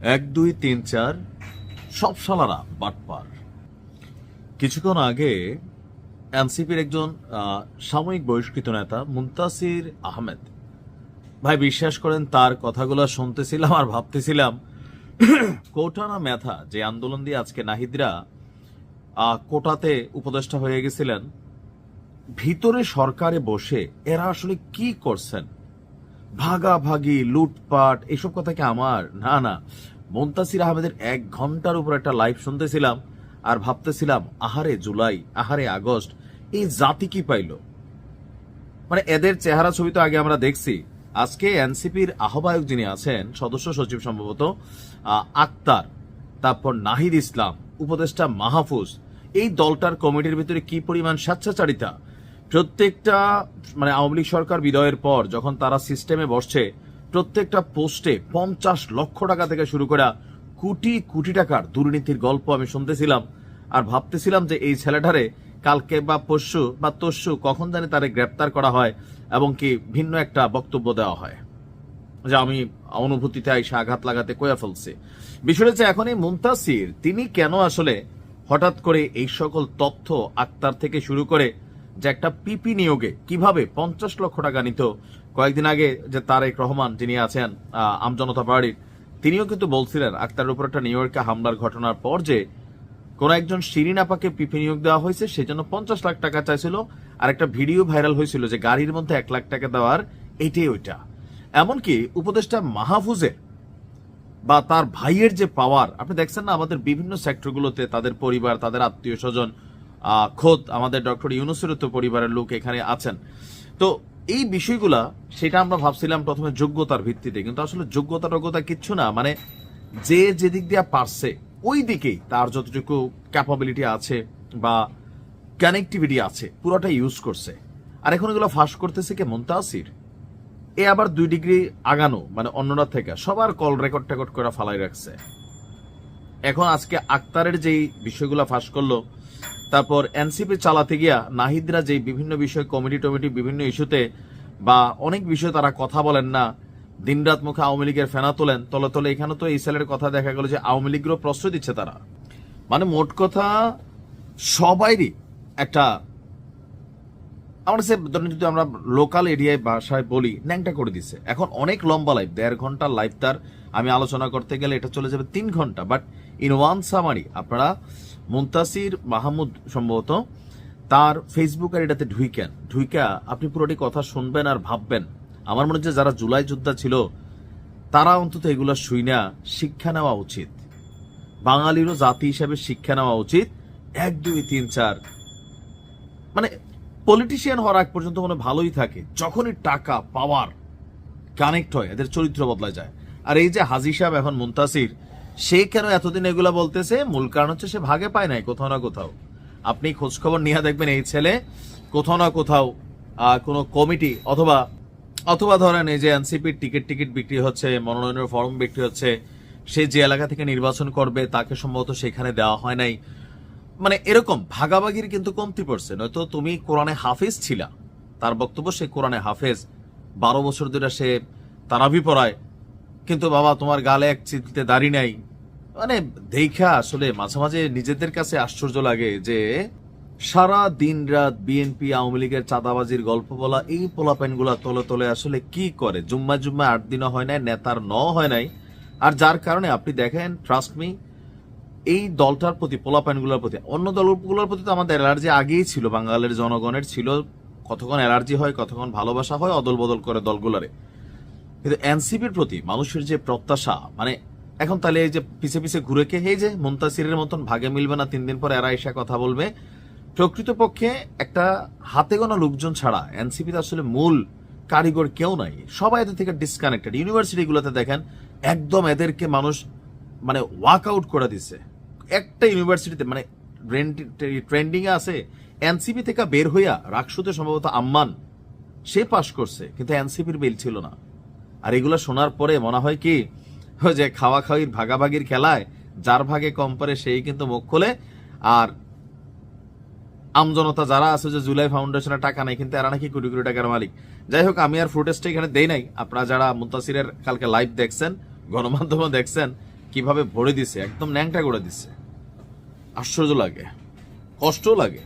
এক, দুই, তিন, চার, সব সালারা বাটপার কিছুক্ষণ আগে এনসিপির একজন সাময়িক বহিষ্কৃত নেতা, মুন্তাসির আহমেদ, ভাই বিশ্বাস করেন তার কথাগুলো শুনতেছিলাম আর ভাবতেছিলাম কোটা না মেথা যে আন্দোলন দিয়ে আজকে নাহিদরা কোটাতে উপদেষ্টা হয়ে গেছিলেন, ভিতরে সরকারে বসে এরা আসলে কি করছেন? ভাগাভাগি, লুটপাট, এসব কথা কি আমার? না না। মন্তাসির আহমেদের এক ঘণ্টার উপর একটা লাইভ শুনতেছিলাম আর ভাবতেছিলাম, আহারে জুলাই, আহারে আগস্ট, এই জাতি কি পাইল? মানে এদের চেহারা ছবি তো আগে আমরা দেখছি। আজকে এনসিপির আহ্বায়ক যিনি আছেন, সদস্য সচিব সম্ভবত আক্তার, তারপর নাহিদ ইসলাম, উপদেষ্টা মাহফুজ, এই দলটার কমিটির ভিতরে কি পরিমাণ স্বেচ্ছাচারিতা? প্রত্যেকটা মানে আওয়ামী লীগ সরকার বিদয়ের পর যখন তারা সিস্টেমে বসছে, প্রত্যেকটা পোস্টে পঞ্চাশ লক্ষ টাকা থেকে শুরু করা কোটি কোটি টাকার দুর্নীতির গল্প আমি শুনতেছিলাম আর ভাবতেছিলাম যে এই ছেলেটারে কালকে বা পরশু বা তস্যু কখন জানি তারে গ্রেপ্তার করা হয় এবং কি ভিন্ন একটা বক্তব্য দেওয়া হয়, যে আমি অনুভূতিতে এসে আঘাত লাগাতে কয়া ফেলছি। বিষয়টা হচ্ছে এখন এই মুমতাসির তিনি কেন আসলে হঠাৎ করে এই সকল তথ্য আক্তার থেকে শুরু করে যে একটা পিপি নিয়োগে কীভাবে পঞ্চাশ লক্ষ টাকা নিত। কয়েকদিন আগে যে তারেক রহমান যিনি আছেন আমজনতা পার্টির, তিনিও কিন্তু বলছিলেন আক্তারের উপর একটা নিউ ইয়র্কে হামলার ঘটনার পর যে কোন একজন শিরিন আপাকে পিপি নিয়োগ দেওয়া হয়েছে সেজন্য পঞ্চাশ লাখ টাকা চাইছিল। আর একটা ভিডিও ভাইরাল হয়েছিল যে গাড়ির মধ্যে এক লাখ টাকা দেওয়ার এইটাই ওইটা। এমনকি উপদেষ্টা মাহফুজের বা তার ভাইয়ের যে পাওয়ার আপনি দেখছেন না আমাদের বিভিন্ন সেক্টরগুলোতে তাদের পরিবার, তাদের আত্মীয় স্বজন খোদ আমাদের ডক্টর ইউনুসের তো পরিবারের লোক এখানে আছেন। তো এই বিষয়গুলা, সেটা আমরা ভাবছিলাম প্রথমে যোগ্যতার ভিত্তিতে, কিন্তু আসলে যোগ্যতা যোগ্যতা কিচ্ছু না। মানে যে যেদিক দিয়ে পারছে, ওই দিকেই তার যতটুকু ক্যাপাবিলিটি আছে বা কানেক্টিভিটি আছে পুরোটা ইউজ করছে। আর এখন এগুলো ফাঁস করতেছে কে মুন্তাসির? এ আবার দুই ডিগ্রি আগানো মানে অন্যরা থেকে, সবার কল রেকর্ড টেকর্ড করে ফালাই রাখছে। এখন আজকে আক্তারের যেই বিষয়গুলো ফাঁস করল তারপর এনসিপি চালাতে গিয়া নাহিদরা যে বিভিন্ন বিষয় কমিটি টমিটি বিভিন্ন ইস্যুতে বা অনেক বিষয়ে তারা কথা বলেন না, দিনরাত মুখে আওয়ামী লীগের ফেনা তোলেন, তলে তলে এখানে তো এই সেলের কথা দেখা গেল যে আওয়ামী লীগেরও প্রশ্রয় দিচ্ছে তারা। মানে মোট কথা সবাইরই একটা আমার সে ধরেন যদি আমরা লোকাল এরিয়ায় ভাষায় বলি, ন্যাংটা করে দিছে। এখন অনেক লম্বা লাইফ দেড় ঘণ্টা লাইফ তার। আমি আলোচনা করতে গেলে এটা চলে যাবে তিন ঘণ্টা। বাট ইন ওয়ান সামারি আপনারা মুন্তাসির মাহমুদ সম্ভবত তার ফেসবুক আর এটাতে ঢুইকেন। ঢুইকা আপনি পুরোটি কথা শুনবেন আর ভাববেন। আমার মনে হচ্ছে যারা জুলাই যোদ্ধা ছিল, তারা অন্তত এগুলো শুই না। শিক্ষা নেওয়া উচিত। বাঙালিরও জাতি হিসাবে শিক্ষা নেওয়া উচিত। এক, দুই, তিন, চার। মানে পলিটিশিয়ান হওয়ার আগ পর্যন্ত মনে ভালোই থাকে। যখনই টাকা পাওয়ার কানেক্ট হয়, এদের চরিত্র বদলা যায়। আর এই যে হাজি সাহেব এখন মুন্তাসির, সে কেন এতদিন এগুলা বলতেছে? মূল কারণ হচ্ছে সে ভাগে পায় নাই, কোথাও না কোথাও। আপনি খোঁজ খবর নিয়ে দেখবেন এই ছেলে, কোথাও না কোথাও কোনো কমিটি অথবা অথবা ধরেন এই যে এনসিপির টিকিট টিকিট বিক্রি হচ্ছে, মনোনয়নের ফর্ম বিক্রি হচ্ছে, সে যে এলাকা থেকে নির্বাচন করবে, তাকে সম্ভবত সেখানে দেওয়া হয় নাই। মানে এরকম ভাগাভাগির কিন্তু কমতি পড়ছে। নয়তো তুমি কোরআনে হাফেজ ছিলা। তার বক্তব্য সে কোরআনে হাফেজ। বারো বছর ধরে সে তারাবি পড়ায়। কিন্তু বাবা, তোমার গালে এক চিলতে দাড়ি নাই। মানে দেখা আসলে মাঝে মাঝে নিজেদের কাছে আশ্চর্য লাগে যে সারা দিন রাত বিএনপি, আওয়ামী লীগের চাঁদাবাজির গল্প বলা এই পোলাপেনগুলা তলে তলে আসলে কি করে? জুম্মা জুম্মা আট দিনও হয় নাই, নেতার ন হয় নাই। আর যার কারণে আপনি দেখেন ট্রাস্ট মি এই দলটার প্রতি পোলাপাইনগুলোর প্রতি, অন্য দলগুলোর প্রতি তো আমাদের অ্যালার্জি আগেই ছিল, বাঙালির জনগণের ছিল। কতক্ষণ অ্যালার্জি হয়, কতক্ষণ ভালোবাসা হয় অদল বদল করে দলগুলোরে। কিন্তু এনসিপির প্রতি মানুষের যে প্রত্যাশা মানে এখন তাহলে এই যে পিছে পিছে ঘুরে কে এই যে মুন্তাসিরের মতন ভাগে মিলবে না, তিন দিন পর এরা এসে কথা বলবে। প্রকৃতপক্ষে একটা হাতে গোনা লোকজন ছাড়া এনসিপিতে আসলে মূল কারিগর কেউ নাই। সবাই এদের থেকে ডিসকানেক্টেড ইউনিভার্সিটিগুলোতে দেখেন, একদম এদেরকে মানুষ মানে ওয়াক আউট করে দিছে। একটা ইউনিভার্সিটিতে মানে ট্রেন্ডিং এ আছে এনসিপি থেকে বের হইয়া রাকসুতে সম্ভবত আম্মান, সে পাশ করছে, কিন্তু এনসিপির বিল ছিল না। আর এগুলো শোনার পরে মনে হয় কি যে খাওয়া খাওয়ির ভাগাভাগির খেলায়, যার ভাগে কম পারে সেই কিন্তু মুখ খোলে। আর আমজনতা যারা আছে যে জুলাই ফাউন্ডেশনের টাকা নাই, কিন্তু এরা নাকি কোটি কোটি টাকার মালিক। যাই হোক, আমি আর ফুটেজটা এখানে দেই নাই। আপনারা যারা মুন্তাসিরের কালকে লাইভ দেখছেন, গণমাধ্যমে দেখছেন, কীভাবে ভরে দিছে, একদম ন্যাংটা করে দিছে। আশ্চর্য লাগে কষ্ট লাগে।